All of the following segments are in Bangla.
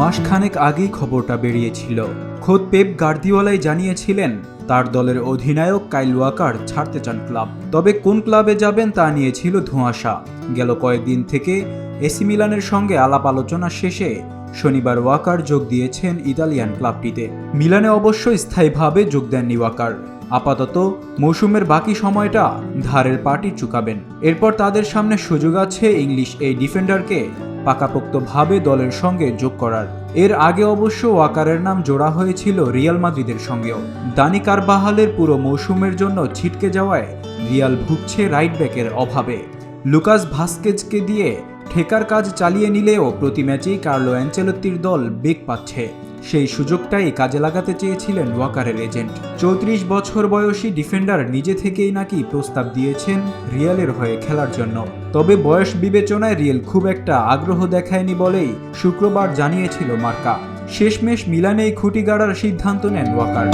মাসখানেক আগেই খবরটা বেরিয়েছিল। খোদ পেপ গার্দিওয়ালাই জানিয়েছিলেন, তার দলের অধিনায়ক কাইল ওয়াকার ছাড়তে চান ক্লাব। তবে কোন ক্লাবে যাবেন তা নিয়েছিল ধোঁয়াশা। গেল কয়েকদিন থেকে এসি মিলানের সঙ্গে আলাপ আলোচনা শেষে শনিবার ওয়াকার যোগ দিয়েছেন ইতালিয়ান ক্লাবটিতে। মিলানে অবশ্য স্থায়ীভাবে যোগ দেননি ওয়াকার। আপাতত মৌসুমের বাকি সময়টা ধারের পার্টি চুকাবেন। এরপর তাদের সামনে সুযোগ আছে ইংলিশ এই ডিফেন্ডারকে পাকাপোক্তভাবে দলের সঙ্গে যোগ করার। এর আগে অবশ্য ওয়াকারের নাম জোড়া হয়েছিল রিয়াল মাদ্রিদের সঙ্গেও। দানি কারবাহালের পুরো মৌসুমের জন্য ছিটকে যাওয়ায় রিয়াল ভুগছে রাইট ব্যাকের অভাবে। লুকাস ভাস্কেজকে দিয়ে ঠেকার কাজ চালিয়ে নিলেও প্রতি ম্যাচেই কার্লো অ্যাঞ্চেলত্তির দল বেগ পাচ্ছে। সেই সুযোগটাই কাজে লাগাতে চেয়েছিলেন ওয়াকারের এজেন্ট। চৌত্রিশ বছর বয়সী ডিফেন্ডার নিজে থেকেই নাকি প্রস্তাব দিয়েছেন রিয়ালের হয়ে খেলার জন্য। তবে বয়স বিবেচনায় রিয়েল খুব একটা আগ্রহ দেখায়নি বলেই শুক্রবার জানিয়েছিল মার্কা। শেষমেশ মিলানেই খুঁটি গাড়ার সিদ্ধান্ত নেন ওয়াকার।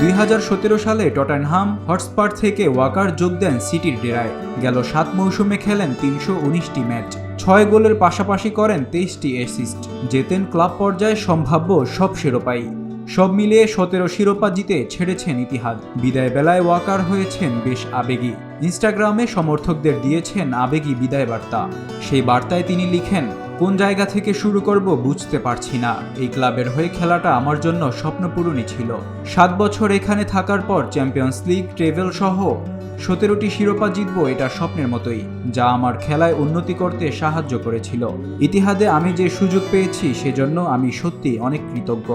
দুই হাজার সতেরো সালে টটেনহাম হটস্পার থেকে ওয়াকার যোগ দেন সিটির ডেরায়। গেল সাত মৌসুমে খেলেন তিনশো উনিশটি ম্যাচ। ছয় গোলের পাশাপাশি করেন তেইশটি অ্যাসিস্ট। জেতেন ক্লাব পর্যায়ে সম্ভাব্য সব শিরোপাই। সব মিলিয়ে সতেরো শিরোপা জিতে ছেড়েছেন ইতিহাদ। বিদায় বেলায় ওয়াকার হয়েছেন বেশ আবেগী। ইনস্টাগ্রামে সমর্থকদের দিয়েছেন আবেগী বিদায় বার্তা সেই বার্তায় তিনি লিখেন, কোন জায়গা থেকে শুরু করব বুঝতে পারছি না। এই ক্লাবের হয়ে খেলাটা আমার জন্য স্বপ্নপূরণই ছিল। সাত বছর এখানে থাকার পর চ্যাম্পিয়ন্স লিগ ট্রেভেল সহ সতেরোটি শিরোপা জিতব এটা স্বপ্নের মতোই, যা আমার খেলায় উন্নতি করতে সাহায্য করেছিল। ইতিহাদে আমি যে সুযোগ পেয়েছি, সেজন্য আমি সত্যি অনেক কৃতজ্ঞ।